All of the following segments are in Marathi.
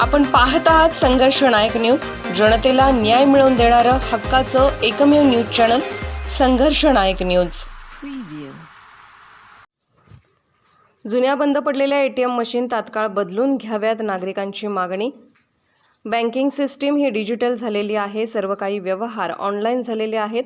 आपण पाहत आहात संघर्ष नायक न्यूज. जनतेला न्याय मिळवून देणारं हक्काचं एकमेव न्यूज चॅनल संघर्ष नायक न्यूज. जुन्या बंद पडलेल्या एटीएम मशीन तात्काळ बदलून घ्याव्यात नागरिकांची मागणी. बँकिंग सिस्टीम ही डिजिटल झालेली आहे सर्व काही व्यवहार ऑनलाईन झालेले आहेत.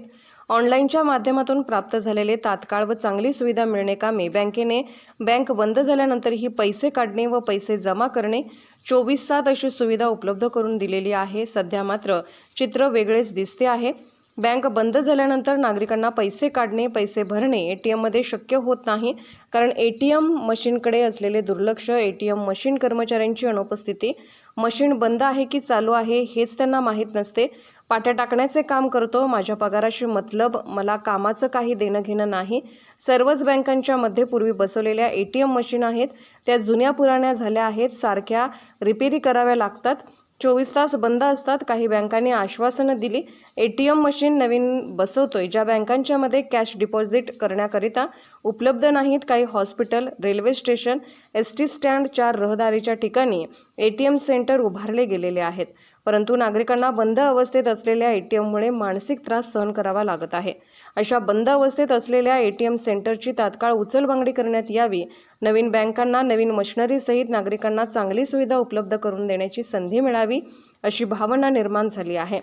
ऑनलाईनच्या माध्यमातून प्राप्त झालेले तात्काळ व चांगली सुविधा मिळणे कामे बँकेने बँक बंद झाल्यानंतरही पैसे काढणे व पैसे जमा करणे चोवीस सात अशी सुविधा उपलब्ध करून दिलेली आहे. सध्या मात्र चित्र वेगळेच दिसते आहे. बँक बंद झाल्यानंतर नागरिकांना पैसे काढणे पैसे भरणे ए टी एममध्ये शक्य होत नाही कारण ए टी एम मशीनकडे असलेले दुर्लक्ष ए टी एम मशीन कर्मचाऱ्यांची अनुपस्थिती मशीन बंद आहे की चालू आहे हेच त्यांना माहीत नसते. पाट्या टाकण्याचे काम करतो. माझ्या पगाराशी मतलब मला कामाचं काही देणं घेणं नाही. सर्वच बँकांच्या मध्ये पूर्वी बसवलेल्या ए टी एम मशीन आहेत. त्या जुन्या पुराण्या झाल्या आहेत. सारख्या रिपेरी कराव्या लागतात. चोवीस तास बंद असतात. काही बँकांनी आश्वासनं दिली. ए टी एम मशीन नवीन बसवतोय. ज्या बँकांच्या मध्ये कॅश डिपॉझिट करण्याकरिता उपलब्ध नाहीत काही hospital railway station S T stand चार रहदारीच्या ठिकाणी ए टी एम सेंटर उभारले गेलेले आहेत. परंतु नागरिकांना बंद अवस्थेत असलेल्या ए टी एममुळे मानसिक त्रास सहन करावा लागत आहे. अशा बंद अवस्थेत असलेल्या ए टी एम सेंटरची तात्काळ उचलबांगडी करण्यात यावी नवीन बँकांना नवीन मशिनरीसहित नागरिकांना चांगली सुविधा उपलब्ध करून देण्याची संधी मिळावी अशी भावना निर्माण झाली आहे.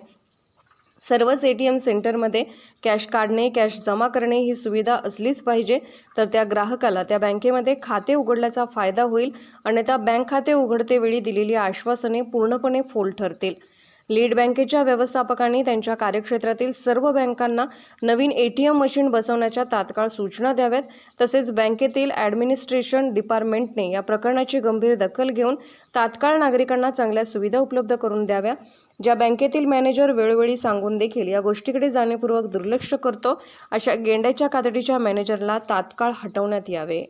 सर्वच ए टी एम सेंटरमध्ये कॅश काढणे कॅश जमा करणे ही सुविधा असलीच पाहिजे. तर त्या ग्राहकाला त्या बँकेमध्ये खाते उघडल्याचा फायदा होईल अन्यथा बँक खाते उघडतेवेळी दिलेली आश्वासने पूर्णपणे फोल ठरतील. लीड बँकेच्या व्यवस्थापकांनी त्यांच्या कार्यक्षेत्रातील सर्व बँकांना नवीन ए टी एम मशीन बसवण्याच्या तात्काळ सूचना द्याव्यात. तसेच बँकेतील ॲडमिनिस्ट्रेशन डिपार्टमेंटने या प्रकरणाची गंभीर दखल घेऊन तात्काळ नागरिकांना चांगल्या सुविधा उपलब्ध करून द्याव्या. ज्या बँकेतील मॅनेजर वेळोवेळी सांगून देखील या गोष्टीकडे जाणीवपूर्वक दुर्लक्ष करतो अशा गेंड्याच्या कातडीच्या मॅनेजरला तात्काळ हटवण्यात यावे.